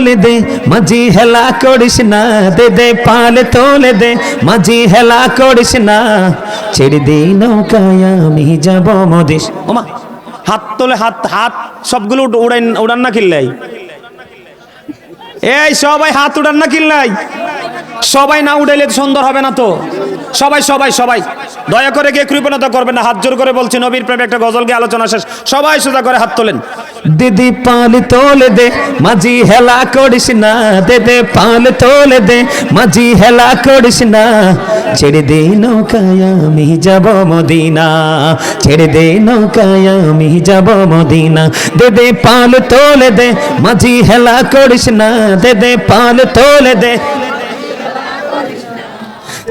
তোলে দে, মাঝি হেলা করিস না, দে দে, পাল তোলে দে, মাঝি হেলা করিস না। ছেড়ে দে নৌকায় আমি যাব মদেশ। ওমা, হাত তোলে, হাত হাত, সবগুলো উড- উড়াইন উড়ান না কিল্লাই এই, সবাই হাত উড়ান না কিল্লাই সবাই না উড়াইলে তো সুন্দর হবে না তো? সবাই সবাই সবাই। দয়া করে কে কৃপণতা করবেন না, হাত জোর করে বলছি, নবীর প্রেমে একটা গজল গে আলোচনা শেষ। সবাই সোজা করে হাত তোলেন। দিদি পাল তোলে দে, মাঝি হেলা করিস না দে দে পাল তোলে দে, মাঝি হেলা করিস না। ছেড়ে দে নৌকায় আমি যাব মদিনা, ছেড়ে দে নৌকায় আমি যাব মদিনা। দে দে পাল তোলে দে, মাঝি হেলা করিস না দে দে পাল তোলে দে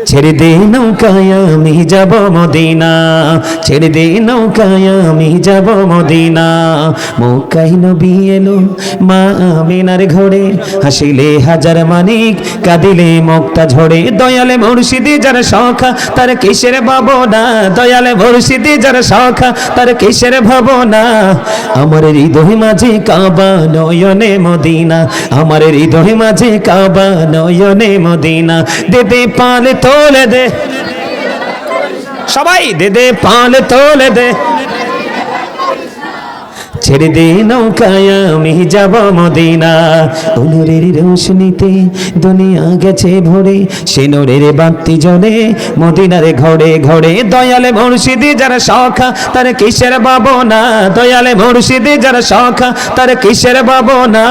ছেড়ে দে নৌকায় আমি যাব মদিনা। ছেড়ে দে নৌকায় আমি যাব মদিনা। মৌকাই নবী এলো মা আমিনার ঘরে। হাসিলে হাজার মানিক, কাঁদিলে মুক্তা ঝরে। দয়ালে মুর্শিদি যার শখা তার কিসের ভাবনা? দয়ালে মুর্শিদি যার শখা তার কিসের ভাবনা? আমার হৃদয় মাঝে কাবা নয়নে মদিনা। আমার হৃদয় মাঝে কাবা নয়নে মদিনা। দেদে পাল তোলে দে। সবাই দে দে পাল তোলে দে। ছেড়ে দে নৌকায়, আমি যাব মদিনা। অনুরের রোশনিতে দুনিয়া গেছে ভরে। সে নোরের বাতি জলে মদিনার ঘরে ঘরে দয়ালে মুর্শিদি যারা শখা তার কিসের ভাবনা? দয়ালে মুর্শিদি যারা শখা তার কিসের ভাবনা?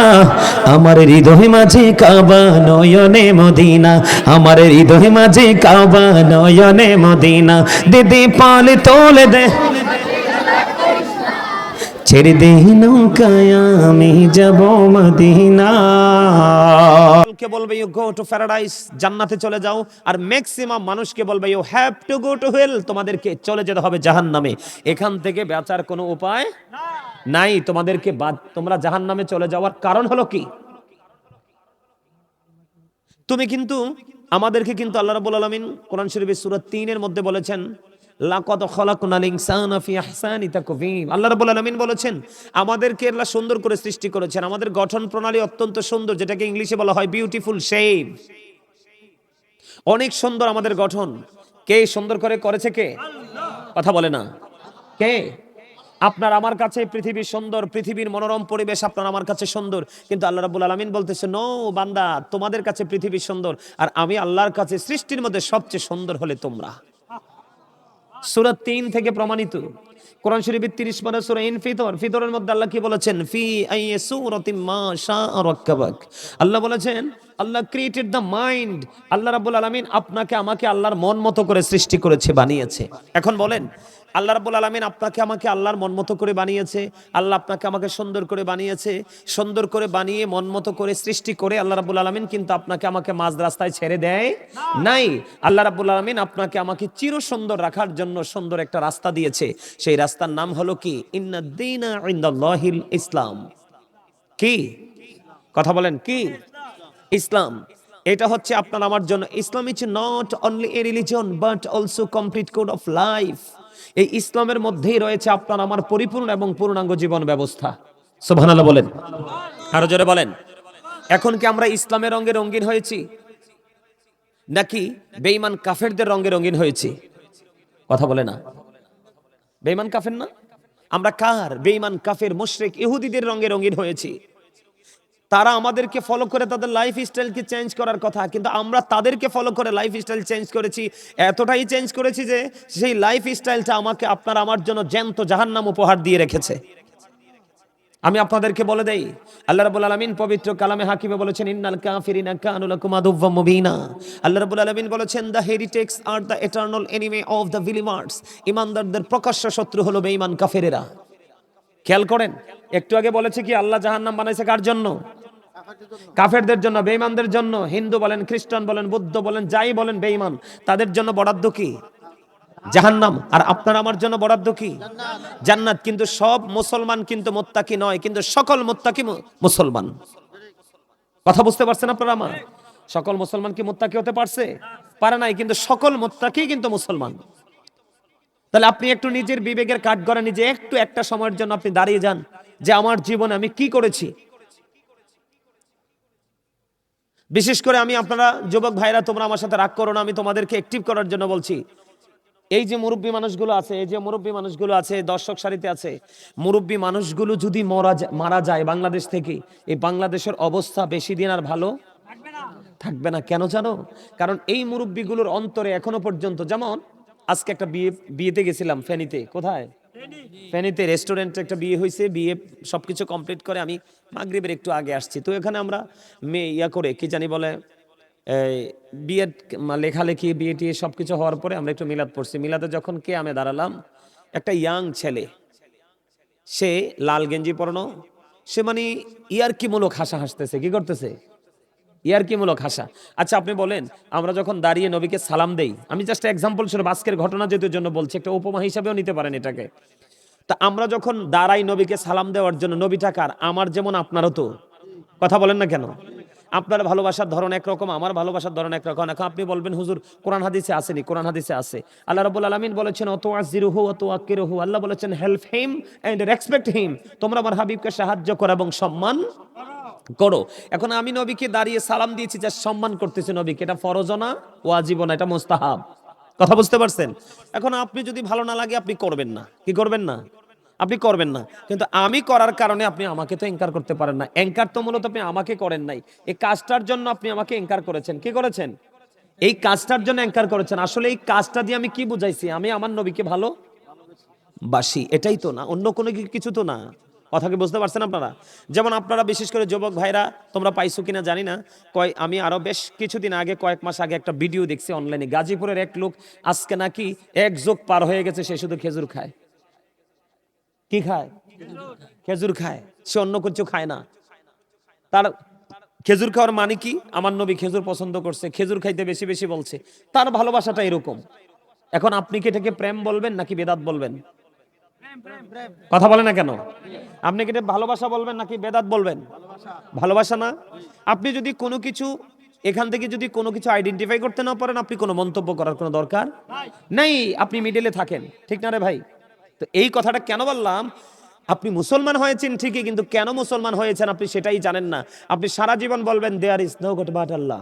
আমার হৃদয় মাঝে কাবা নয়নে মদিনা। আমার হৃদয় মাঝে কাবা নয়নে মদিনা। দিদি পাল তোলে দে। ছেড়ে দে নৌকায়, আমি যাব মদিনা। কে বলবে ইউ গো টু প্যারাডাইস জান্নাতে চলে যাও। আর ম্যাক্সিমাম মানুষকে বলবে you have to go to hell তোমাদেরকে চলে যেতে হবে জাহান্নামে। এখান থেকে বেচার কোনো উপায় নাই, তোমাদেরকে বাদ, তোমরা জাহান্নামে চলে যাওয়ার কারণ হলো কি? তুমি কিন্তু, আমাদেরকে কিন্তু আল্লাহ রাব্বুল আলামিন কোরআন শরীফের সূরা 3 এর মধ্যে বলেছেন লাকাদ খলাকনাল ইনসানা ফি আহসানি তাকওয়িম। আল্লাহ রাব্বুল আলামিন বলেছেন, আমাদেরকে আল্লাহ সুন্দর করে সৃষ্টি করেছেন। আমাদের গঠন প্রণালী অত্যন্ত সুন্দর, যেটাকে ইংলিশে বলা হয় বিউটিফুল শেপ অনেক সুন্দর আমাদের গঠন। কে সুন্দর করে করেছে কে? কথা বলে না। কে? আপনার আমার কাছে পৃথিবী সুন্দর, পৃথিবীর মনোরম পরিবেশ আপনার আমার কাছে সুন্দর। কিন্তু আল্লাহ রাব্বুল আলামিন বলতেছে, নো বান্দা, তোমাদের কাছে পৃথিবী সুন্দর। আর আমি আল্লাহর কাছে সৃষ্টির মধ্যে সবচেয়ে সুন্দর হলে তোমরা। সূরা 3 থেকে প্রমাণিত। কোরআন শরীফের তিরিশ মানে সুরা ইন ফিতর, ফিতরের মধ্যে আল্লাহ কি বলেছেন? ফি আই সুরতি মা শাহ আল্লাহ বলেছেন, আল্লাহ ক্রিয়েটেড দ্য মাইন্ড আল্লাহ রাব্বুল আলামিন আপনাকে আমাকে আল্লাহর মন মতো করে সৃষ্টি করেছে, বানিয়েছে। এখন বলেন আল্লাহ রাব্বুল আলামিন আপনাকে আমাকে আল্লাহর মন মতো করে বানিয়েছে। আল্লাহ আপনাকে আমাকে সুন্দর করে বানিয়েছে। সুন্দর করে বানিয়ে মন মতো করে সৃষ্টি করে আল্লাহ রাব্বুল আলামিন কিন্তু আপনাকে আমাকে মাঝ রাস্তায় ছেড়ে দেয় নাই। আল্লাহ রাব্বুল আলামিন আপনাকে আমাকে চির সুন্দর রাখার জন্য সুন্দর একটা রাস্তা দিয়েছে। সেই রাস্তার নাম হলো কি? ইসলাম। কি? কথা বলেন, কি? ইসলাম। এটা হচ্ছে আপনার আমার জন্য। Islam is not only a religion but also complete code of life এই ইসলামের মধ্যেই রয়েছে আপনার আমার পরিপূর্ণ এবং পূর্ণাঙ্গ জীবন ব্যবস্থা। সুবহানাল্লাহ বলেন। আরও জোরে বলেন। এখন কি আমরা ইসলামের রঙে রঙিন হয়েছি? নাকি বেঈমান কাফেরদের রঙে রঙিন হয়েছি? কথা বলে না। বেঈমান কাফের না? আমরা কার? বেঈমান কাফের মুশরিক ইহুদিদের রঙে রঙিন হয়েছি। তারা আমাদেরকে ফলো করে তাদের লাইফ স্টাইলকে চেঞ্জ করার কথা, কিন্তু আমরা তাদেরকে ফলো করে লাইফ স্টাইল চেঞ্জ করেছি। এতটাই চেঞ্জ করেছি যে সেই লাইফ স্টাইলটা আমাকে আপনার আমার জন্য জ্যান্ত জাহান্নাম উপহার দিয়ে রেখেছে। আমি আপনাদেরকে বলে দেই, আল্লাহ রাব্বুল আলামিন পবিত্র কালামে হাকিমে বলেছেন, ইন্নাল কাফিরিনা কানু লাকুম মুবিনা। আল্লাহ রাব্বুল আলামিন বলেছেন the heretics are the eternal enemy of the believers ইমানদারদের প্রকাশ্য শত্রু হলো বেঈমান কাফেরেরা। খেয়াল করেন, একটু আগে বলেছে কি, আল্লাহ জাহান্নাম বানাইছে কার জন্য? কাফেরদের জন্য? বেঈমানদের জন্য হিন্দু বলেন খ্রিস্টান বলেন বুদ্ধ বলেন যাই বলেন বেঈমান তাদের জন্য বরাদ্দ কি? জাহান্নাম। আর আপনার আমার জন্য বরাদ্দ কি? জান্নাত। কিন্তু সব মুসলমান কিন্তু মোত্তাকি নয় কিন্তু সকল মোত্তাকি মুসলমান। কথা বুঝতে পারছেন আপনারা আমার? সকল মুসলমান কি মোত্তাকি হতে পারছে? পারে নাই কিন্তু সকল মোত্তাকি কিন্তু মুসলমান। তাহলে আপনি একটু নিজের বিবেকের কাঠ গড়া নিজে একটু একটা সময়ের জন্য আপনি দাঁড়িয়ে যান যে আমার জীবনে আমি কি করেছি? বিশেষ করে আমি আপনারা যুবক ভাইরা তোমরা আমার সাথে রাগ করো না আমি তোমাদেরকে অ্যাক্টিভ করার জন্য বলছি। এই যে মুরব্বী মানুষগুলো আছে এই যে মুরব্বী মানুষগুলো আছে দর্শক সারিতে আছে মুরব্বী মানুষগুলো যদি মরা মারা যায় বাংলাদেশ থেকে এই বাংলাদেশের অবস্থা বেশি দিন আর ভালো থাকবে না। কেন জানো? কারণ এই মুরব্বীগুলোর অন্তরে এখনও পর্যন্ত যেমন আজকে একটা বিয়ে বিয়েতে গেছিলাম ফেনীতে কোথায়? ফেনীতে রেস্টুরেন্টে একটা বিয়ে হয়েছে বিয়ে সবকিছু কমপ্লিট করে আমি মাগরিবের একটু আগে আসছি। তো এখানে আমরা মেয়ে ইয়া করে, কি জানি বলে বিয়ের লেখালেখি, বিয়ে টিয়ে সব কিছু হওয়ার পরে আমরা একটু মিলাদ পড়ছি। মিলাদে যখন কে আমি দাঁড়ালাম, একটা ইয়াং ছেলে, সে লাল গেঞ্জি পরানো, সে মানে ইয়ারকিমূলক হাসা হাসতেছে, কি করতেছে? ইয়ারকিমূলক হাসা। আচ্ছা আপনি বলেন, আমরা যখন দাঁড়িয়ে নবীকে সালাম দেই, আমি জাস্ট এক্সাম্পল ছিল, আজকের ঘটনা যেহেতু জন্য বলছি, একটা উপমা হিসাবেও নিতে পারেন এটাকে। তা আমরা যখন দাঁড়াই নবীকে সালাম দেওয়ার জন্য, নবীটা কার? আমার যেমন আপনারও তো। কথা বলেন না কেন? আপনার ভালোবাসার ধরন একরকম, আমার ভালোবাসার ধরন একরকম। এখন আপনি বলবেন, হুজুর, কোরআন হাদিসে আসেনি, কোরআন হাদিসে আছে আল্লাহ রাব্বুল আলামিন বলেছেন অত আজিরুহু অত আকিরুহু আল্লাহ বলেছেন help him and respect him তোমরা আমার হাবিবকে সাহায্য করো এবং সম্মান করো। এখন আমি নবীকে দাঁড়িয়ে সালাম দিয়েছি, যা সম্মান করতেছি নবীকে। এটা ফরজ না ওয়াজিব না, এটা মোস্তাহাব। কথা বুঝতে পারছেন? এখন আপনি যদি ভালো না লাগে, আপনি করবেন না। কি করবেন না? আপনি করবেন না। কিন্তু আমি করার কারণে আপনি আমাকে তো এনকার করতে পারেন না। এনকার তো মূলত আপনি আমাকে করেন নাই। এই কাজটার জন্য আপনি আমাকে এনকার করেছেন। কি করেছেন? এই কাজটার জন্য এনকার করেছেন। আসলে এই কাজটা দিয়ে আমি কি বুঝাইছি? আমি আমার নবীকে ভালো বাসি। এটাই তো না। অন্য কোনো কিছু তো না। কথা কি বুঝতে পারছেন আপনারা? যেমন আপনারা বিশেষ করে যুবক ভাইরা, তোমরা পাইছো কিনা জানি না। কয়, আমি আরও বেশ কিছুদিন আগে, কয়েক মাস আগে একটা ভিডিও দেখছি অনলাইনে গাজীপুরের এক লোক আজকে নাকি এক যোগ পার হয়ে গেছে, সে শুধু খেজুর খায়। কি খায়? খেজুর খায়। সে অন্য কিছু খায় না। তার খেজুর খাওয়ার মানে কি? আমার নবী খেজুর পছন্দ করছে, খেজুর খাইতে বেশি বেশি বলছে। তার ভালোবাসাটা এরকম। এখন আপনি কি এটাকে প্রেম বলবেন নাকি বেদাত বলবেন? কথা বলে না কেন? আপনি কি ভালোবাসা বলবেন নাকি বেদাত বলবেন? ভালোবাসা না? আপনি যদি কোনো কিছু, এখান থেকে যদি কোনো কিছু আইডেন্টিফাই করতে না পারেন, আপনি কোনো মন্তব্য করার কোনো দরকার নেই? আপনি মিডিলে থাকেন, ঠিক না রে ভাই? তো এই কথাটা কেন বললাম? আপনি মুসলমান হয়েছেন ঠিকই, কিন্তু কেন মুসলমান হয়েছেন আপনি সেটাই জানেন না। আপনি সারা জীবন বলবেন there is no god but Allah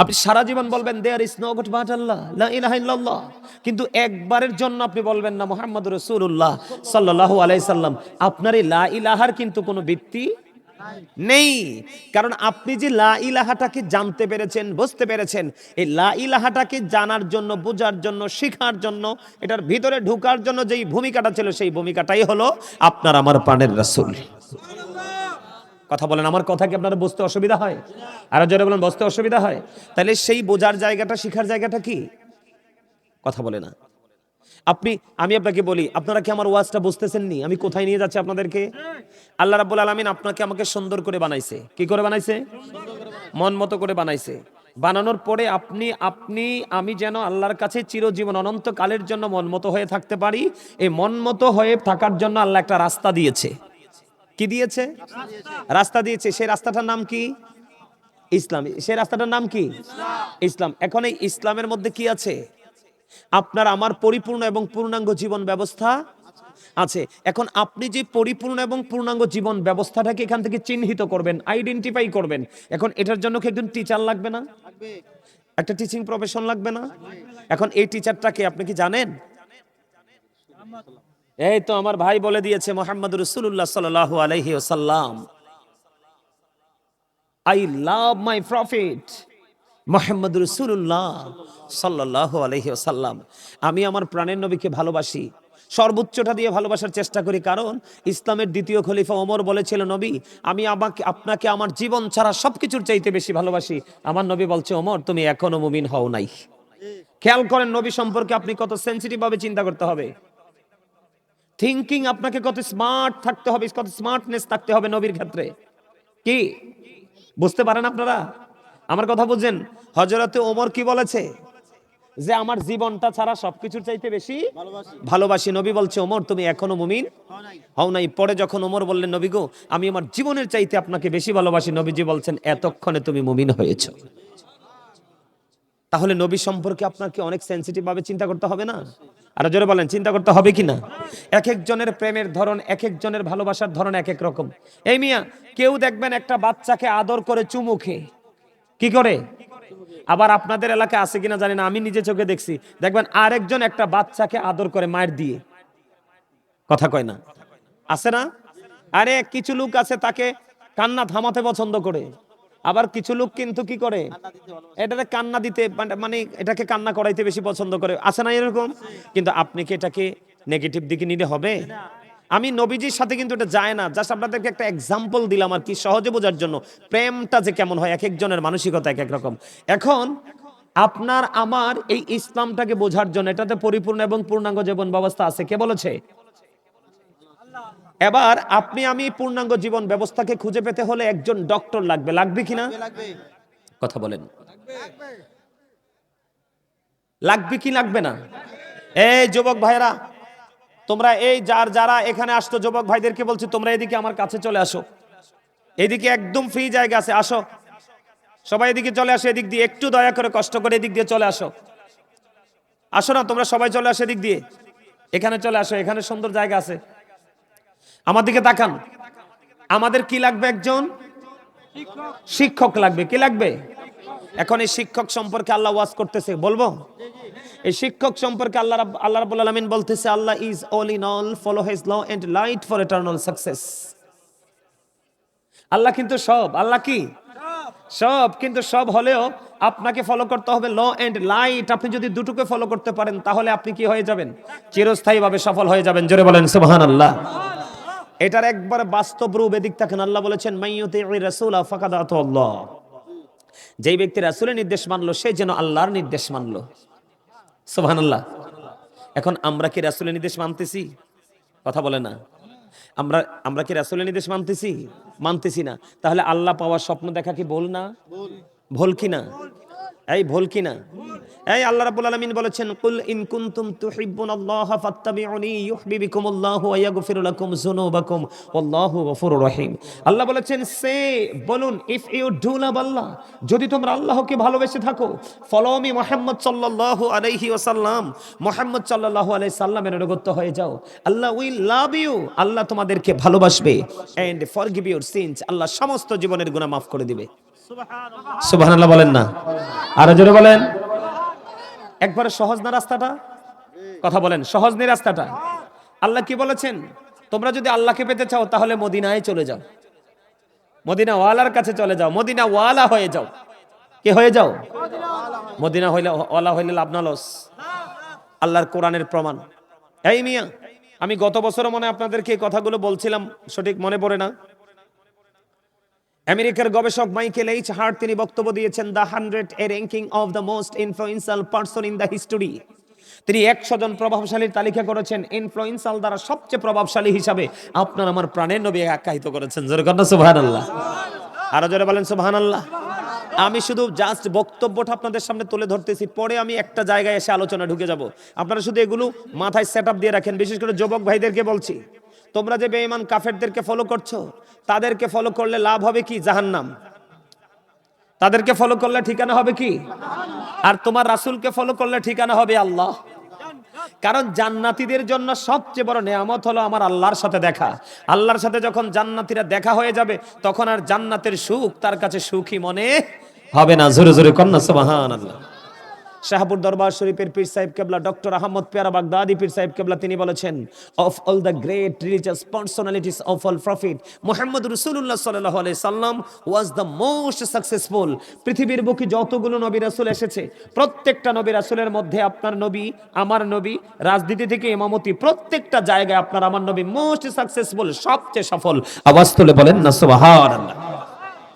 আপনি সারা জীবন বলবেন there is no god but Allah ইল্লাল্লাহ। কিন্তু একবারের জন্য আপনি বলবেন না মোহাম্মদ রসুল্লাহ সাল্লাল্লাহু আলাইহি সাল্লাম। আপনার এই লা ইলাহার কিন্তু কোনো ভিত্তি নেই। কারণ আপনি যে লা ইলাহাটাকে জানতে পেরেছেন, বুঝতে পেরেছেন, এই লা ইলাহাটাকে জানার জন্য, বোঝার জন্য, শেখার জন্য, এটার ভিতরে ঢোকার জন্য যেই ভূমিকাটা ছিল, সেই ভূমিকাটাই হলো আপনার, আমার প্রাণের রাসূল। কথা বলেন, আমার কথা কি আপনার বুঝতে অসুবিধা হয়? আর যারা বলেন, বুঝতে অসুবিধা হয়? তাহলে সেই বোঝার জায়গাটা, শেখার জায়গাটা কি? কথা বলে না। আপনি, আমি আপনাকে বলি, আপনারা কি আমার ওয়াজটা বুঝতেছেন নি আমি কোথায় নিয়ে যাচ্ছি আপনাদেরকে? আল্লাহ রাব্বুল আলামিন আপনাকে আমাকে সুন্দর করে বানাইছে। কি করে বানাইছে? মন মতো করে বানাইছে। বানানোর পরে আপনি আপনি, আমি যেন আল্লাহর কাছে চিরজীবন অনন্ত কালের জন্য মন মতো হয়ে থাকতে পারি। এই মন মতো হয়ে থাকার জন্য আল্লাহ একটা রাস্তা দিয়েছে। কি দিয়েছে? রাস্তা দিয়েছে। সেই রাস্তাটার নাম কি? ইসলাম। সেই রাস্তাটার নাম কি? ইসলাম। এখন এই ইসলামের মধ্যে কি আছে? আপনার আমার পরিপূর্ণ এবং পূর্ণাঙ্গ জীবন ব্যবস্থা আছে। এখন আপনি যে পরিপূর্ণ এবং পূর্ণাঙ্গ জীবন ব্যবস্থাটাকে এখান থেকে চিহ্নিত করবেন আইডেন্টিফাই করবেন, এখন এটার জন্য কি একজন টিচার লাগবে না? একটা টিচিং প্রফেশন লাগবে না? এখন এই টিচারটাকে আপনি কি জানেন? এই তো আমার ভাই বলে দিয়েছে মোহাম্মদ রসুল্লাহ সাল্লাহ আলহি সাল্লাম I love my prophet Muhammad রসুল্লাহ সাল্লাহ আলহি সাল্লাম আমি আমার প্রাণের নবীকে ভালোবাসি। সর্বোচ্চটা দিয়ে ভালোবাসার চেষ্টা করি, কারণ ইসলামের দ্বিতীয় খলিফা ওমর বলেছিল, নবী, আমি আমাকে, আপনাকে আমার জীবন ছাড়া সবকিছুর চাইতে বেশি ভালোবাসি। আমার নবী বলছে, ওমর, তুমি এখনও মুমিন হও নাই। খেয়াল করেন, নবী সম্পর্কে আপনি কত সেন্সিটিভ ভাবে চিন্তা করতে হবে। থিঙ্কিং আপনাকে কত স্মার্ট থাকতে হবে কত স্মার্টনেস থাকতে হবে নবীর ক্ষেত্রে। কি? বুঝতে পারেন আপনারা? আমার কথা বুঝছেন? হজরতে ওমর কি বলেছে? যে আমার জীবনটা ছাড়া সবকিছুর চাইতে বেশি ভালোবাসি। নবী বলছে ওমর তুমি এখনও মুমিন? হও নাই। পরে যখন ওমর বললেন নবী গো আমি আমার জীবনের চাইতে আপনাকে বেশি ভালোবাসি। নবীজি বলছেন এতক্ষণে তুমি মুমিন হয়েছ। তাহলে নবী সম্পর্কে আপনাকে অনেক সেন্সিটিভ ভাবে চিন্তা করতে হবে না? আর জোরে বলেন, চিন্তা করতে হবে কি না? এক একজনের প্রেমের ধরন, এক একজনের ভালোবাসার ধরন এক এক রকম। এই মিয়া, কেউ দেখবেন একটা বাচ্চাকে আদর করে চুমু খেয়ে। কি করে? আবার আপনাদের এলাকা আছে কিনা জানি না, আমি নিজে চোখে দেখছি। দেখবেন আরেকজন একটা বাচ্চাকে আদর করে মায়ের দিয়ে। কথা কয় না। আছে না? আরে, কিছু লোক আছে তাকে কান্না থামাতে পছন্দ করে। আবার কিছু লোক কিন্তু কি করে? এটাকে কান্না দিতে মানে- মানে এটাকে কান্না করাইতে বেশি পছন্দ করে। আছে না এরকম? কিন্তু আপনি কি এটাকে নেগেটিভ দিকে নিলে হবে? আমি নবীজির সাথে কিন্তু এটা যায় না। জাস্ট আপনাদেরকে একটা এক্সাম্পল দিলাম আর কি সহজে বোঝার জন্য। প্রেমটা যে কেমন হয় এক একজনের মানসিকতা এক এক রকম। এখন আপনার আমার এই ইসলামটাকে বোঝার জন্য এটাতে পরিপূর্ণ এবং পূর্ণাঙ্গ জীবন ব্যবস্থা আছে। কে বলেছে? এবার আপনি আমি পূর্ণাঙ্গ জীবন ব্যবস্থাকে খুঁজে পেতে হলে একজন ডক্টর লাগবে। লাগবে কিনা কথা বলেন। লাগবে কি লাগবে না? এই যুবক ভাইরা তোমরা এই যার যারা এখানে আসতো যুবক ভাইদেরকে বলছি তোমরা এদিকে আমার কাছে চলে আসো। এদিকে একদম ফ্রি জায়গা আছে আসো। সবাই এদিকে চলে আসো এদিক দিয়ে একটু দয়া করে কষ্ট করে এদিক দিয়ে চলে আসো। আসো না তোমরা সবাই চলে আসো এদিক দিয়ে। এখানে চলে আসো এখানে সুন্দর জায়গা আছে। আমার দিকে তাকান। আমাদের কি লাগবে একজন? শিক্ষক লাগবে। কি লাগবে? এখন এই শিক্ষক সম্পর্কে আল্লাহ ওয়াজ করতেছে, বলব? এই শিক্ষক সম্পর্কে আল্লাহ আল্লাহ রাব্বুল আলামিন বলতেছে, Allah is all in all follow his law and light for eternal success আল্লাহ কিন্তু সব। আল্লাহ কি? সব। কিন্তু সব হলেও আপনাকে ফলো করতে হবে ল এন্ড লাইট আপনি যদি দুটোকে ফলো করতে পারেন, তাহলে আপনি কি হয়ে যাবেন? চিরস্থায়ীভাবে সফল হয়ে যাবেন। জোরে বলেন, সুবহানাল্লাহ। এটার একবার বাস্তব রূপ এদিক থাকেন আল্লাহ বলেছেন আল্লাহ। যেই ব্যক্তি রাসূলের নির্দেশ মানলো, সে যেন আল্লাহর নির্দেশ মানলো। সোহান আল্লাহ এখন আমরা কি রাসূলের নির্দেশ মানতেছি? কথা বলে না। আমরা আমরা কি রাসূলের নির্দেশ মানতেছি? মানতেছি না। তাহলে আল্লাহ পাওয়ার স্বপ্ন দেখা কি ভুল না? ভুল কি না? এই ভুল কি না? এই আল্লাহ রাব্বুল আলামিন বলেছেন, কুল ইন কুনতুম তুহিব্বুনাল্লাহ ফাত্তাবিউনি ইউহিব্বিকুমুল্লাহু ওয়া ইয়াগফির লাকুম যুনুবাকুম ওয়াল্লাহু গফুরুর রহিম। আল্লাহ বলেছেন, সে বলুন, if you do love Allah, যদি তোমরা আল্লাহকে ভালোবেসে থাকো, ফলো মি মুহাম্মদ সাল্লাল্লাহু আলাইহি ওয়াসাল্লাম, মুহাম্মদ সাল্লাল্লাহু আলাইহি সাল্লামের অনুগত হয়ে যাও। আল্লাহ উইল লাভ ইউ, আল্লাহ তোমাদেরকে ভালোবাসবে। এন্ড ফরগিভ ইউর সিনস, আল্লাহ সমস্ত জীবনের গুনাহ মাফ করে দিবে। সুবহানাল্লাহ। বলেন না। আরও জোরে বলেন। একবারে সহজ না রাস্তাটা? কথা বলেন সহজ নেই রাস্তাটা? আল্লাহ কি বলেছেন? তোমরা যদি আল্লাহকে পেতে চাও তাহলে মদিনায় চলে যাও। মদিনা ওয়ালার কাছে চলে যাও। মদিনা ওয়ালা হয়ে যাও। কে হয়ে যাও? মদিনা হইলে ওয়ালা হইলে লাভ না লস। আল্লাহর কোরআনের প্রমাণ। এই মিয়া আমি গত বছর মনে আপনাদেরকে এই কথাগুলো বলছিলাম সঠিক মনে পড়ে না। আমেরিকার গবেষক মাইকেল এইচ হার্ট তিনি বক্তব্য দিয়েছেন, the hundred a ranking of the most influential person in the history. তিনি একশো জন প্রভাবশালীর তালিকা করেছেন, ইনফ্লুয়েন্সাল দ্বারা সবচেয়ে প্রভাবশালী হিসাবে আপনার আমার প্রাণের নবী আখ্যায়িত করেছেন। জোরে আল্লাহ আরও জোরে বলেন সুবহান আল্লাহ আমি শুধু জাস্ট বক্তব্যটা আপনাদের সামনে তুলে ধরতেছি, পরে আমি একটা জায়গায় এসে আলোচনা ঢুকে যাব। আপনারা শুধু এগুলো মাথায় সেট দিয়ে রাখেন, বিশেষ করে যুবক ভাইদেরকে বলছি। তোমরা যে বেঈমান কাফেরদেরকে ফলো করছ, তাদেরকে ফলো করলে লাভ হবে কি? জাহান্নাম। তাদেরকে ফলো করলে ঠিকানা হবে কি? আর তোমার রাসূলকে ফলো করলে ঠিকানা হবে আল্লাহ। কারণ জান্নাতীদের জন্য সবচেয়ে বড় নেয়ামত হলো আমার আল্লাহর সাথে দেখা। আল্লাহর সাথে যখন জান্নাতীরা দেখা হয়ে যাবে, তখন আর জান্নাতের সুখ তার কাছে সুখী মনে হবে না। জোরে জোরে কন্যা সুবহানাল্লাহ। শাহপুর দরবার শরীফের পীর সাহেব কেবলা, ডক্টর আহমদ পেয়ারা বাগদাদি পীর সাহেব কেবলা, তিনি বলেছেন of all the great religious personalities of all prophet Muhammad রসুল্লাহ সাল্লাহ সাল্লাম ওয়াজ দ্য মোস্ট সাকসেসফুল পৃথিবীর বুকে যতগুলো নবী রাসুল এসেছে, প্রত্যেকটা নবী রাসুলের মধ্যে আপনার নবী, আমার নবী, রাজনীতি থেকে ইমামতি, প্রত্যেকটা জায়গায় আপনার, আমার নবী মোস্ট সাকসেসফুল সবচেয়ে সফল। আওয়াজ তুলে বলেন না, সুবহানাল্লাহ।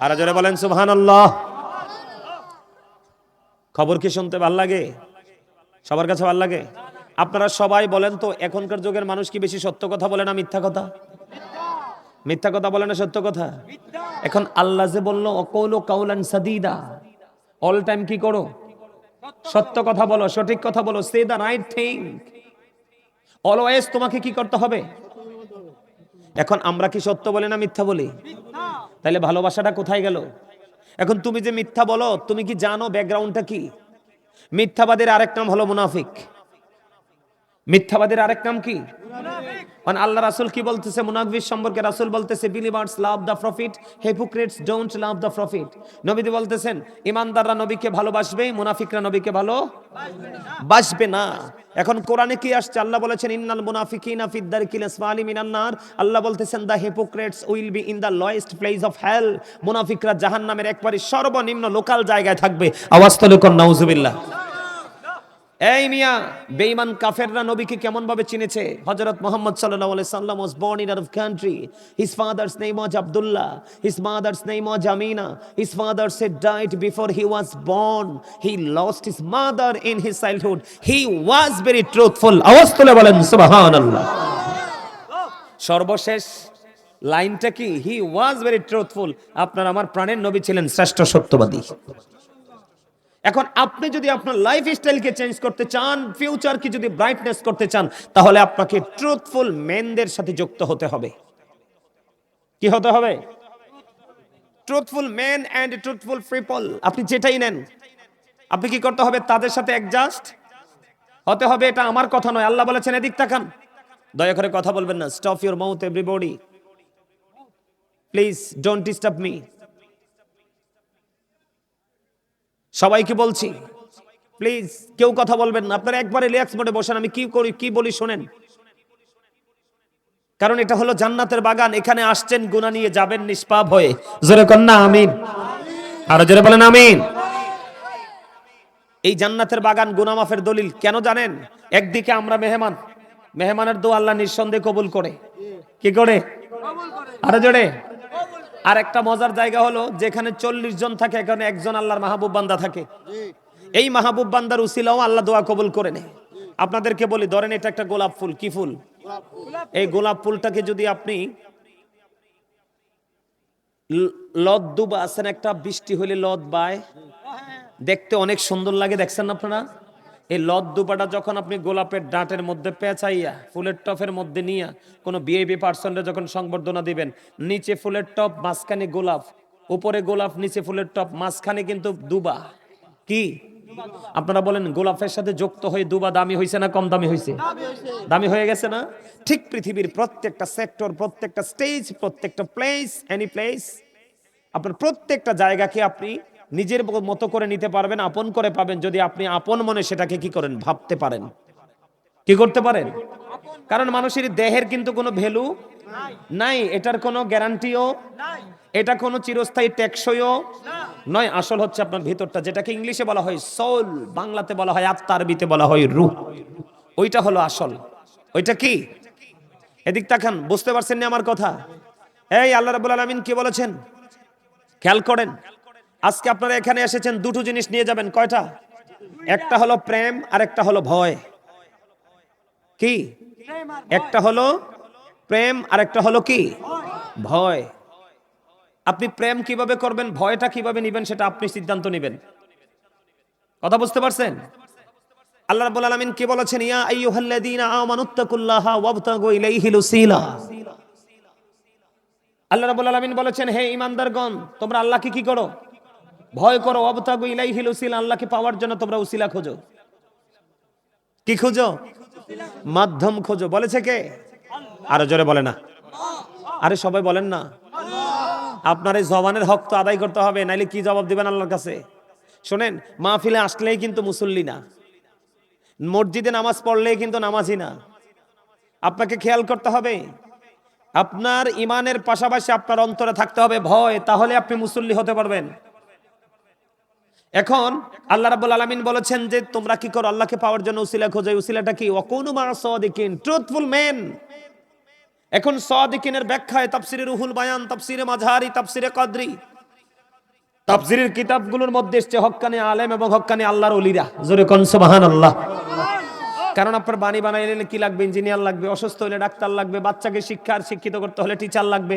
আর জোরে বলেন, সুবহানাল্লাহ। খবর কি শুনতে ভালো লাগে? সবার কাছে ভালো লাগে? আপনারা সবাই বলেন তো, এখনকার যুগের মানুষ কি বেশি সত্য কথা বলে না মিথ্যা কথা? মিথ্যা কথা বলে না সত্য কথা? এখন আল্লাহ যে বলল, অকৌল কাউলান সাদিদা। অল টাইম কি করো? সত্য কথা বলো, সঠিক কথা বলো say the right thing always তোমাকে কি করতে হবে? এখন আমরা কি সত্য বলি না মিথ্যা বলি? তাহলে ভালোবাসাটা কোথায় গেল? এখন তুমি যে মিথ্যা বলো, তুমি কি জানো ব্যাকগ্রাউন্ডটা কি? মিথ্যাবাদের আরেক নাম হলো মুনাফিক। মিথ্যাবাদীর আরেক নাম কি? মানে আল্লাহ রাসূল কি বলতেছে? মুনাফিক সম্পর্কে রাসূল বলতেছে believers love the prophet hypocrites don't love the prophet নবীজি বলতেছেন, ইমানদাররা নবীকে ভালোবাসবে, মুনাফিকরা নবীকে ভালো বাসবে না। এখন কোরআনে কি আসছে? আল্লাহ বলেছেন, ইন্নাল মুনাফিকিনা ফিদ দারকিল আসফালি মিনান নার। আল্লাহ বলতেছেন the hypocrites will be in the lowest place of hell মুনাফিকরা জাহান্নামের একবারে সর্বনিম্ন লোকাল জায়গায় থাকবে। আওয়াজ তলে কোন নাউজুবিল্লাহ। এই মিয়া, বেঈমান কাফেররা নবীকে কেমন ভাবে চিনেছে? হযরত মোহাম্মদ সাল্লাল্লাহু আলাইহি সাল্লাম was born in Arab country his father's name was Abdullah his mother's name was Amina his father's had died before he was born he lost his mother in his childhood he was very truthful আওয়াজ তুলে বলেন, সুবহানাল্লাহ। সর্বশেষ লাইনটা কি? হি was very truthful আপনার, আমার প্রাণের নবী ছিলেন শ্রেষ্ঠ সত্যবাদী। এখন আপনি যদি আপনার লাইফ স্টাইলকে চেঞ্জ করতে চান ফিউচারকে যদি ব্রাইটনেস করতে চান, তাহলে আপনাকে ট্রুথফুল মেনদের সাথে যুক্ত হতে হবে। কি হতে হবে? Truthful men and truthful people আপনি যেটাই নেন, আপনি কি করতে হবে? তাদের সাথে অ্যাডজাস্ট হতে হবে এটা আমার কথা নয়, আল্লাহ বলেছেন, এদিক তাকান। দয়া করে কথা বলবেন না। Stop your mouth everybody please don't disturb me সবাইকে বলছি প্লিজ কেউ কথা বলবেন না। আপনারা একবারে রিল্যাক্স মোডে বসেন, আমি কি করি, কি বলি শোনেন। কারণ এটা হলো জান্নাতের বাগান, এখানে আসছেন গুণা নিয়ে যাবেন, নিষ্পাপ হয়ে। জোরে কন্যা আমিন। আরও জোরে বলেন, আমিন। এই জান্নাতের বাগান গুনামাফের দলিল, কেন জানেন? একদিকে আমরা মেহমান, মেহমানের দো আল্লাহ নিঃসন্দেহে কবুল করে। কি করে? আরও জোরে। আর একটা মজার জায়গা হলো যেখানে চল্লিশ জন থাকে এখানে একজন আল্লাহর মাহবুব বান্দা থাকে। এই মাহবুব বান্দার উসিলাও আল্লাহ দোয়া কবুল করে নেয়। আপনাদেরকে বলি ধরেন এটা একটা গোলাপ ফুল কি ফুল? এই গোলাপ ফুলটাকে যদি আপনি ল- লদ দুবা আছেন একটা বৃষ্টি হলে লদ বায়। দেখতে অনেক সুন্দর লাগে দেখছেন আপনারা? এই লদ দুপাটা যখন আপনি গোলাপের ডাঁটের মধ্যে পেঁচাইয়া ফুলের টপের মধ্যে নিয়ে কোনো বিএবি পার্সনরে যখন সংবর্ধনা দিবেন নিচে ফুলের টপ মাঝখানে গোলাপ উপরে গোলাপ নিচে ফুলের টপ মাঝখানে কিন্তু দুবা। কি? আপনারা বলেন গোলাপের সাথে যুক্ত হয়ে দুবা দামি হয়েছে না কম দামি হয়েছে দামি হয়ে গেছে না? ঠিক পৃথিবীর প্রত্যেকটা সেক্টর প্রত্যেকটা স্টেজ প্রত্যেকটা প্লেস এনি প্লেস আপনার প্রত্যেকটা জায়গাকে আপনি নিজের মতো করে নিতে পারবেন, আপন করে পাবেন। যদি আপনি আপন মনে সেটাকে কি করেন? ভাবতে পারেন। কি করতে পারেন? কারণ মানুষের দেহের কিন্তু কোনো ভ্যালু নাই। এটার কোনো গ্যারান্টিও এটা কোনো চিরস্থায়ী টেকসইও নয়। আসল হচ্ছে আপনার ভিতরটা, যেটাকে ইংলিশে বলা হয় সোল বাংলাতে বলা হয় আত্মা বলা হয় রূহ ওইটা হলো আসল। ওইটা কি? এদিক তাকান, বুঝতে পারছেন না আমার কথা? এই আল্লাহ রাব্বুল আলামিন কি বলেছেন? খেয়াল করেন। আজকে আপনারা এখানে এসেছেন, দুটো জিনিস নিয়ে যাবেন, কয়টা? একটা হলো প্রেম আর একটা হলো ভয়। কি? একটা হলো প্রেম আর একটা হলো কি? ভয়। আপনি প্রেম কীভাবে করবেন, ভয়টা কীভাবে নেবেন, সেটা আপনি সিদ্ধান্ত নেবেন। কথা বুঝতে পারছেন? আল্লাহ রাব্বুল আলামিন কি বলেছেন? ইয়া আইয়ুহাল্লাযীনা আমানুত্তাকুল্লাহা ওয়াবতাগু ইলাইহিল ওসিলা আল্লাহ রাব্বুল আলামিন বলেছেন, হে ইমানদারগণ তোমরা আল্লাহকে কি করো? ভয় করো, অবতাগু ইলাইহিল উসিলা আল্লাহকে পাওয়ার জন্য তোমরা উসিলা খোঁজো। কি খোঁজো? মাধ্যম খোঁজো। বলেছে কে? আরও জোরে বলে না। আরে সবাই বলেন না। আপনার এই জবানের হক তো আদায় করতে হবে, নাইলে কি জবাব দিবেন আল্লাহর কাছে? শোনেন, মাহফিলে আসলেই কিন্তু মুসল্লি না। মসজিদে নামাজ পড়লেই কিন্তু নামাজি না। আপনাকে খেয়াল করতে হবে, আপনার ইমানের পাশাপাশি আপনার অন্তরে থাকতে হবে ভয়, তাহলে আপনি মুসল্লি হতে পারবেন। এখন আল্লাহ রাব্বুল আলামিন বলেছেন যে, তোমরা কি করো? আল্লাহকে পাওয়ার জন্য উসিলা খোঁজো। উসিলাটা কি? ওয়াকুনু মা সাদিকিন ট্রুথফুল মেন এখন সাদিকিনের ব্যাখ্যায় তাফসিরে রুহুল বায়ান, তাফসিরে মাঝহারি, তাফসিরে কদরি। তাফসিরের কিতাবগুলোর মধ্যে এসছে, হক্কানি আলেম এবং হক্কানি আল্লাহর ওলিরা। জোরে কোন সুবহানাল্লাহ। কারণ আপনার বাণী বানাইলে কি লাগবে? ইঞ্জিনিয়ার লাগবে, অসুস্থ হলে ডাক্তার লাগবে, বাচ্চাকে শিক্ষার শিক্ষিত করতে হলে টিচার লাগবে।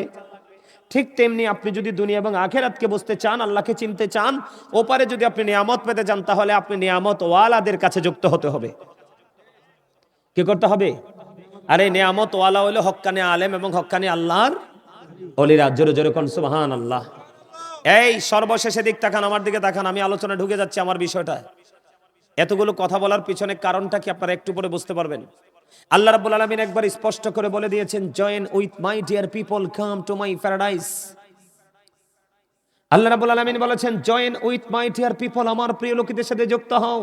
ঠিক তেমনি আপনি যদি দুনিয়া এবং আখেরাতকে বুঝতে চান, আল্লাহকে চিনতে চান, ওপারে যদি আপনি নিয়ামত পেতে চান, তাহলে আপনি নিয়ামত ওয়ালাদের কাছে যুক্ত হতে হবে। কি করতে হবে? আরে নিয়ামত ওয়ালা হইল হক্কানি আলেম এবং হক্কানি আল্লাহর অলিরা জোরে জোরে কোন সুবহান আল্লাহ এই সর্বশেষে দিক তাকান, আমার দিকে তাকান, আমি আলোচনা ঢুকে যাচ্ছি আমার বিষয়টা এতগুলো কথা বলার পিছনে কারণটা কি আপনারা একটু পরে বুঝতে পারবেন? আল্লাহ রাব্বুল আলামিন একবার স্পষ্ট করে বলে দিয়েছেন join with my dear people come to my paradise Allah রাব্বুল আলামিন বলেছেন join with my dear people আমার প্রিয় লোকেদের সাথে যুক্ত হও।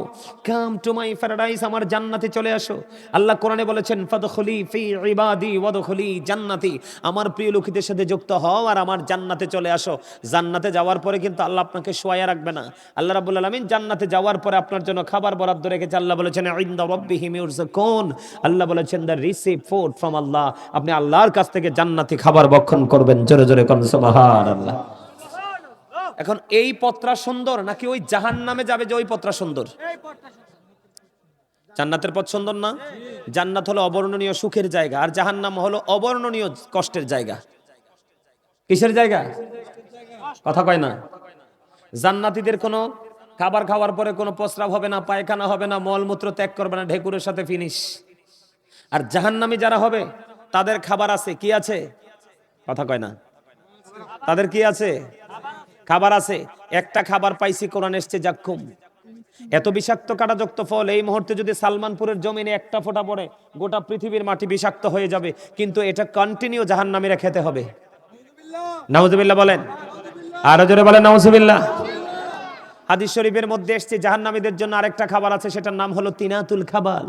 কাম টু মাই প্যারাডাইস আমার জান্নাতে চলে আসো। আল্লাহ কোরআনে বলেছেন, ফাদখুলি ফি ইবাদি ওয়াদখুলি জান্নাতি। আমার প্রিয় লোকেদের সাথে যুক্ত হও আর আমার জান্নাতে চলে আসো। জান্নাতে যাওয়ার পরে কিন্তু আল্লাহ আপনাকে শোয়া রাখবে না। আল্লাহ রাব্বুল আলামিন জান্নাতে যাওয়ার পরে আপনার জন্য খাবার বরাদ্দ রেখেছে। আল্লাহ বলেছেন, ইনদা রাব্বিহিম ইউরযাকুন। আল্লাহ বলেছেন the receive food from Allah আপনি আল্লাহর কাছ থেকে জান্নাতি খাবার ভক্ষণ করবেন। জোরে জোরে কোন, সুবহানাল্লাহ। এখন এই পত্রা সুন্দর নাকি ওই জাহান নামে যাবে যে ওই পত্রা সুন্দর? জান্নাতের পথ সুন্দর না? জান্নাত হলো অবর্ণনীয় সুখের জায়গা আর জাহান্নাম হলো অবর্ণনীয় কষ্টের জায়গা। কিসের জায়গা? কথা কয় না। জান্নাতীদের কোনো খাবার খাওয়ার পরে কোনো প্রস্রাব হবে না পায়খানা হবে না মলমূত্র ত্যাগ করবে না ঢেকুরের সাথে ফিনিশ আর জাহান্নামী যারা হবে তাদের খাবার আছে কি আছে? কথা কয় না। তাদের কি আছে? খাবার আছে? একটা খাবার পাইছি কোরআন এসছে জাক্ষুম এত বিষাক্ত কাটাযুক্ত ফল, এই মুহূর্তে যদি সালমানপুরের জমিনে একটা ফোঁটা পড়ে, গোটা পৃথিবীর মাটি বিষাক্ত হয়ে যাবে, কিন্তু এটা কন্টিনিউ জাহান জাহান্নামীরা খেতে হবে। নাউজুবিল্লাহ বলেন। আরও জোরে বলেন, নাউজুবিল্লাহ। হাদিস শরীফের মধ্যে এসছে, জাহান্নামীদের জন্য আরেকটা খাবার আছে, সেটার নাম হলো তিনাতুল খাবাল।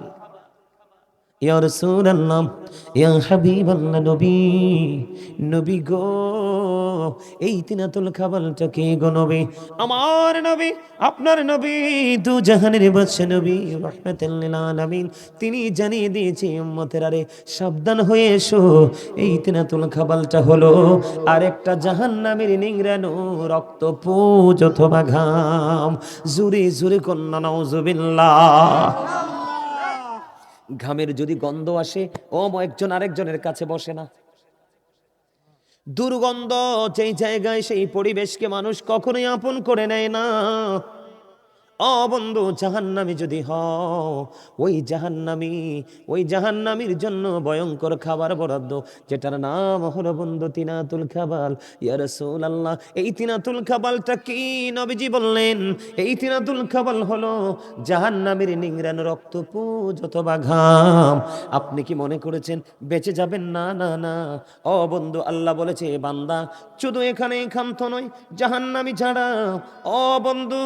ইয়া রাসূলুল্লাহ, ইয়া হাবিবাল্লাহ নবী নবী গো। এই তিনাতুল খাবালটা কে গো নবী? আমার নবী, আপনার নবী, দু জাহানের বাদশা নবী, রাহমাতুল আলামিন। তিনি জানিয়ে দিয়েছে, উম্মতের আরে, সাবধান হয়ে এসো। এই তিনাতুল খাবালটা হলো আরেকটা জাহান্নামের নিংরানো রক্ত পুজ অথবা ঘাম। জুরে জুরে কন্যা, নাউজুবিল্লাহ। ঘামের যদি গন্ধ আসে, ও একজন আরেকজনের কাছে বসে না। দুর্গন্ধ যেই জায়গায় সেই পরিবেশকে মানুষ কখনোই আপন করে নেয় না। অ বন্ধু, জাহান্নামি যদি হও, ওই জাহান্নামি, ওই জাহান্নামির জন্য ভয়ঙ্কর খাবার বরাদ্দ, যেটার নাম হলো বন্ধু তিনাতুল খাবাল। ইয়া আল্লাহ এই তিনাতুল খাবালটা কি নবীজি বললেন? এই তিনাতুল খাবাল হলো জাহান্নামের নিংরান রক্তপুজ অথবা ঘাম। আপনি কি মনে করেছেন, বেঁচে যাবেন? না না না। ও বন্ধু, আল্লাহ বলেছে বান্দা, শুধু এখানে ক্ষান্ত নয়, জাহান্নামি ছাড়া। ও বন্ধু,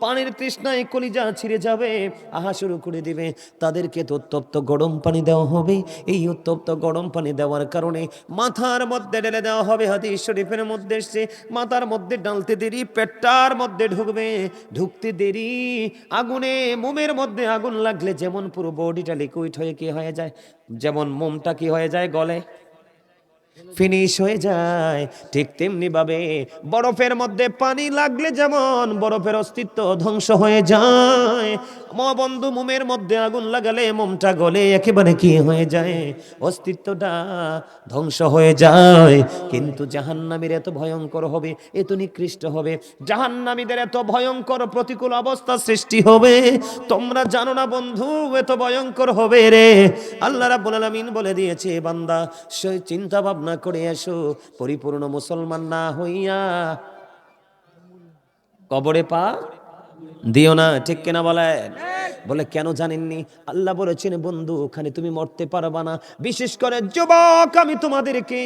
পানির তৃষ্ণায় কলিজা ছিঁড়ে যাবে, আহা শুরু করে দিবে। তাদেরকে তো উত্তপ্ত গরম পানি দেওয়া হবে। এই উত্তপ্ত গরম পানি দেওয়ার কারণে মাথার মধ্যে ঢেলে দেওয়া হবে হাদিস শরীফের মধ্যে এসছে। মাথার মধ্যে ডালতে দেরি, পেটটার মধ্যে ঢুকবে। ঢুকতে দেরি, আগুনে মোমের মধ্যে আগুন লাগলে যেমন পুরো বডিটা লিকুইড হয়ে কি হয়ে যায়, যেমন মোমটা কি হয়ে যায় গলে। ফিনিশ হয়ে যায়। ঠিক তেমনিভাবে বরফের মধ্যে পানি লাগলে যেমন বরফের অস্তিত্ব ধ্বংস হয়ে যায়। বন্ধু মোমের মধ্যে আগুন লাগালে মোমটা গলে, একেবারে কি হয়ে যায়? অস্তিত্বটা ধ্বংস হয়ে যায়। কিন্তু জাহান্নামীর এত ভয়ঙ্কর হবে এত নিকৃষ্ট হবে। জাহান্নামীদের এত ভয়ঙ্কর প্রতিকূল অবস্থা সৃষ্টি হবে, তোমরা জানো না বন্ধু, এত ভয়ঙ্কর হবে রে। আল্লাহ রাব্বুল আলামিন বলে দিয়েছে বান্দা, সে চিন্তা ভাবনা করে এসো, পরিপূর্ণ মুসলমান না হইয়া কবরে পা দিও না, ঠিক কিনা বলে বলে, কেন জানেননি? আল্লাহ বলেছেন, বন্ধু, ওখানে তুমি মরতে পারবা না। বিশেষ করে যুবক, আমি তোমাদেরকে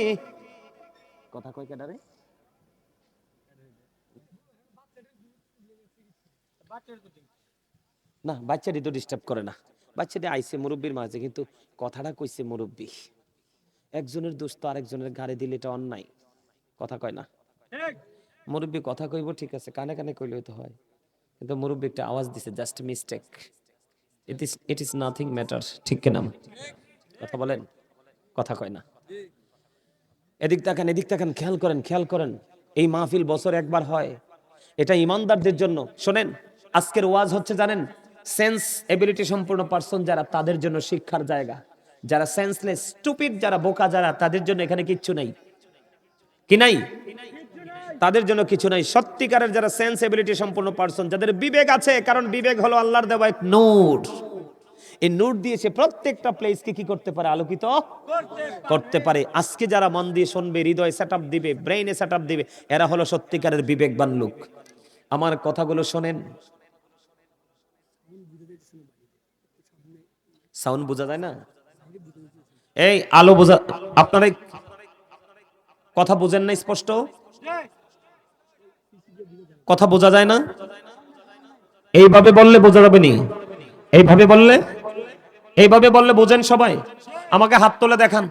কথা কয় কেডারে না, বাচ্চাটি তো ডিস্টার্ব করে না। বাচ্চাটি আইছে মুরব্বীর মাঝে, কিন্তু কথাটা কইছে মুরব্বী। একজনের দোষ তো আরেকজনের ঘাড়ে দিলে এটা অন্যায়। কথা কয় না? মুরব্বী কথা কইব, ঠিক আছে, কানে কানে কইলেও তো হয়। কিন্তু মুরব্বী একটা আওয়াজ দিছে just mistake it is it is nothing matter ঠিক কিনা? কথা বলেন? কথা কয় না। এদিক তাকান এদিক তাকান, খেয়াল করেন খেয়াল করেন। এই মাহফিল বছর একবার হয়। এটা ইমানদারদের জন্য। শোনেন, আজকের ওয়াজ হচ্ছে জানেন সেন্স এবিলিটি সম্পূর্ণ পার্সন যারা, তাদের জন্য শিক্ষার জায়গা। যারা সেন্সলেস স্টুপিড যারা বোকা, যারা, তাদের জন্য এখানে কিচ্ছু নাই। কি নাই? তাদের জন্য কিছু নাই সত্যিকারের যারা সেন্স এবিলিটি সম্পূর্ণ পার্সন যাদের বিবেক আছে কারণ বিবেক হলো আল্লাহর দেওয়া এক নূর এই নোট দিয়ে সে প্রত্যেকটা প্লেসকে কি করতে পারে আলোকিত করতে পারে আজকে যারা মন দিয়ে শুনবে হৃদয় সেট দিবে ব্রেইনে সেট দিবে এরা হলো সত্যিকারের বিবেকবান লোক আমার কথাগুলো শোনেন সাউন্ড বোঝা যায় না এই আলো বোঝা আপনারা কথা বোঝেন না স্পষ্ট কথা বোঝা যায় না? এইভাবে বললে বোঝা যাবে নি। এইভাবে বললে? এইভাবে বললে বোঝেন সবাই? আমাকে হাত তোলে দেখান।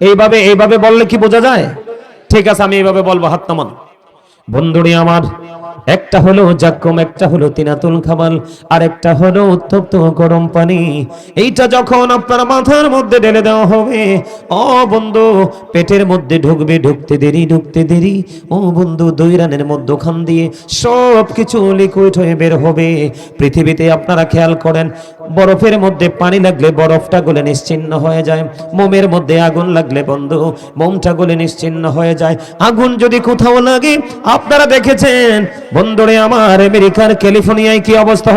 এইভাবে এইভাবে বললে কি বোঝা যায়? ঠিক আছে, আমি এইভাবে বলব, হাত নামান। বন্ধুরি আমার একটা হলো জাক্কম, একটা হলো তিনাতুল খাবাল আর একটা হলো উত্তপ্ত গরম পানি। এইটা যখন আপনার মাথার মধ্যে ঢেলে দেওয়া হবে, ও বন্ধু, পেটের মধ্যে ঢুকবে ঢুকতে দেরি ঢুকতে দেরি। ও বন্ধু দুই রানের মধ্যখান দিয়ে সব কিছু লিকুইড হয়ে বের হবে। পৃথিবীতে আপনারা খেয়াল করেন, বরফের মধ্যে পানি লাগলে বরফটা গলে নিশ্চিন্ন হয়ে যায়। মোমের মধ্যে আগুন লাগলে বন্ধু, মোমটা গলে নিশ্চিন্ন হয়ে যায়। আগুন যদি কোথাও লাগে, আপনারা দেখেছেন বন্ধুরে আমার আমেরিকার ক্যালিফোর্নিয়ায় কি অবস্থা হয়?